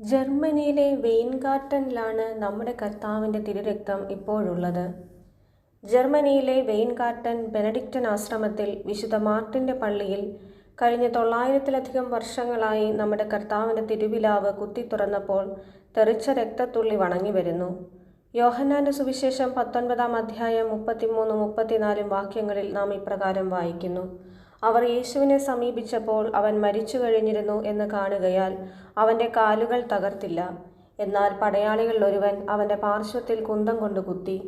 ജർമ്മനിയിലെ വെയിൻഗാർട്ടനിലാണ് നമ്മുടെ കർത്താവിന്റെ തിരുരക്തം ഇപ്പോഴുള്ളത്. ജർമ്മനിയിലെ വെയിൻഗാർട്ടൻ ബെനഡിക്റ്റൻ ആശ്രമത്തിൽ വിശുദ്ധ മാർട്ടിന്റെ പള്ളിയിൽ കഴിഞ്ഞ തൊള്ളായിരത്തിലധികം വർഷങ്ങളായി നമ്മുടെ കർത്താവിന്റെ തിരുവിലാവ് കുത്തി തുറന്നപ്പോൾ തെറിച്ച രക്തത്തുള്ളി വണങ്ങി വരുന്നു. യോഹന്നാന്റെ സുവിശേഷം പത്തൊൻപതാം അധ്യായം മുപ്പത്തിമൂന്ന് മുപ്പത്തിനാലും വാക്യങ്ങളിൽ നാം ഇപ്രകാരം വായിക്കുന്നു. അവർ യേശുവിനെ സമീപിച്ചപ്പോൾ അവൻ മരിച്ചു കഴിഞ്ഞിരുന്നു എന്ന് കാണുകയാൽ അവന്റെ കാലുകൾ തകർത്തില്ല. എന്നാൽ പടയാളികളിൽ ഒരുവൻ അവന്റെ പാർശ്വത്തിൽ കുന്തം കൊണ്ട് കുത്തി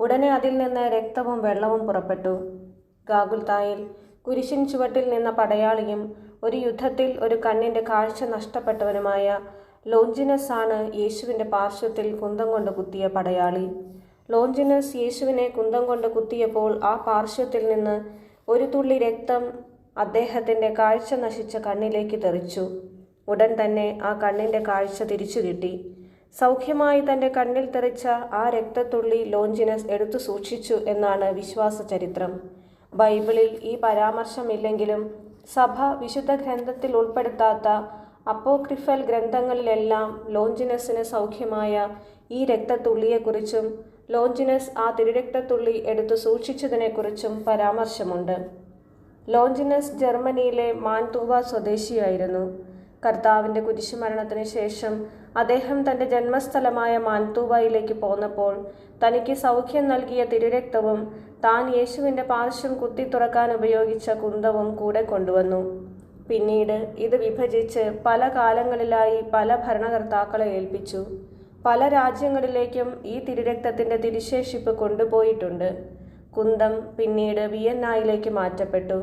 ഉടനെ അതിൽ നിന്ന് രക്തവും വെള്ളവും പുറപ്പെട്ടു. ഗാഗുൽത്തായിൽ കുരിശിൻ ചുവട്ടിൽ നിന്ന പടയാളിയും ഒരു യുദ്ധത്തിൽ ഒരു കണ്ണിന്റെ കാഴ്ച നഷ്ടപ്പെട്ടവനുമായ ലോഞ്ചിനസ് ആണ് യേശുവിന്റെ പാർശ്വത്തിൽ കുന്തം കൊണ്ട് കുത്തിയ പടയാളി. ലോഞ്ചിനസ് യേശുവിനെ കുന്തം കൊണ്ട് കുത്തിയപ്പോൾ ആ പാർശ്വത്തിൽ നിന്ന് ഒരു തുള്ളി രക്തം അദ്ദേഹത്തിന്റെ കാഴ്ച നശിച്ച കണ്ണിലേക്ക് തെറിച്ചു. ഉടൻ തന്നെ ആ കണ്ണിന്റെ കാഴ്ച തിരിച്ചു കിട്ടി. സൗഖ്യമായി തന്റെ കണ്ണിൽ തെറിച്ച ആ രക്തത്തുള്ളി ലോഞ്ചിനസ് എടുത്തു സൂക്ഷിച്ചു എന്നാണ് വിശ്വാസ ചരിത്രം. ബൈബിളിൽ ഈ പരാമർശമില്ലെങ്കിലും സഭ വിശുദ്ധ ഗ്രന്ഥത്തിൽ ഉൾപ്പെടുത്താത്ത അപ്പോക്രിഫൽ ഗ്രന്ഥങ്ങളിലെല്ലാം ലോഞ്ചിനസിന് സൗഖ്യമായ ഈ രക്തത്തുള്ളിയെക്കുറിച്ചും ലോഞ്ചിനസ് ആ തിരുരക്തത്തുള്ളി എടുത്തു സൂക്ഷിച്ചതിനെക്കുറിച്ചും പരാമർശമുണ്ട്. ലോഞ്ചിനസ് ജർമ്മനിയിലെ മാൻതൂവ സ്വദേശിയായിരുന്നു. കർത്താവിന്റെ കുരിശുമരണത്തിന് ശേഷം അദ്ദേഹം തന്റെ ജന്മസ്ഥലമായ മാൻതൂവയിലേക്ക് പോന്നപ്പോൾ തനിക്ക് സൗഖ്യം നൽകിയ തിരുരക്തവും താൻ യേശുവിന്റെ പാർശ്വം കുത്തി തുറക്കാൻ ഉപയോഗിച്ച കുന്തവും കൂടെ കൊണ്ടുവന്നു. പിന്നീട് ഇത് വിഭജിച്ച് പല കാലങ്ങളിലായി പല ഭരണകർത്താക്കളെ ഏൽപ്പിച്ചു. പല രാജ്യങ്ങളിലേക്കും ഈ തിരുരക്തത്തിന്റെ തിരുശേഷിപ്പ് കൊണ്ടുപോയിട്ടുണ്ട്. കുന്തം പിന്നീട് വിയന്നായിലേക്ക് മാറ്റപ്പെട്ടു.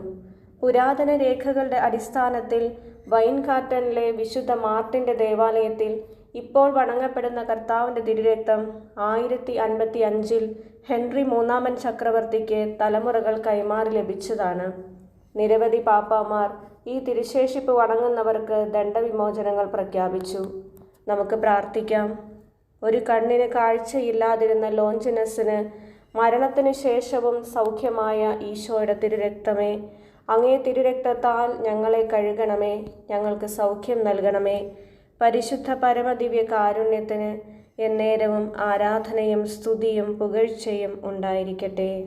പുരാതന രേഖകളുടെ അടിസ്ഥാനത്തിൽ വൈൻകാട്ടനിലെ വിശുദ്ധ മാർട്ടിന്റെ ദേവാലയത്തിൽ ഇപ്പോൾ വണങ്ങപ്പെടുന്ന കർത്താവിന്റെ തിരുരക്തം ആയിരത്തി അൻപത്തി അഞ്ചിൽ ഹെൻറി മൂന്നാമൻ ചക്രവർത്തിക്ക് തലമുറകൾ കൈമാറി ലഭിച്ചതാണ്. നിരവധി പാപ്പാമാർ ഈ തിരുശേഷിപ്പ് വണങ്ങുന്നവർക്ക് ദണ്ഡവിമോചനങ്ങൾ പ്രഖ്യാപിച്ചു. നമുക്ക് പ്രാർത്ഥിക്കാം. ഒരു കണ്ണിന് കാഴ്ചയില്ലാതിരുന്ന ലോഞ്ചിനസിന് മരണത്തിനു ശേഷവും സൗഖ്യമായ ഈശോയുടെ തിരുരക്തമേ. അങ്ങേ തിരുരക്തത്താൽ ഞങ്ങളെ കഴുകണമേ. ഞങ്ങൾക്ക് സൗഖ്യം നൽകണമേ. പരിശുദ്ധ പരമദിവ്യ കാരുണ്യത്തിന് എന്നേരവും ആരാധനയും സ്തുതിയും പുകഴ്ചയും ഉണ്ടായിരിക്കട്ടെ.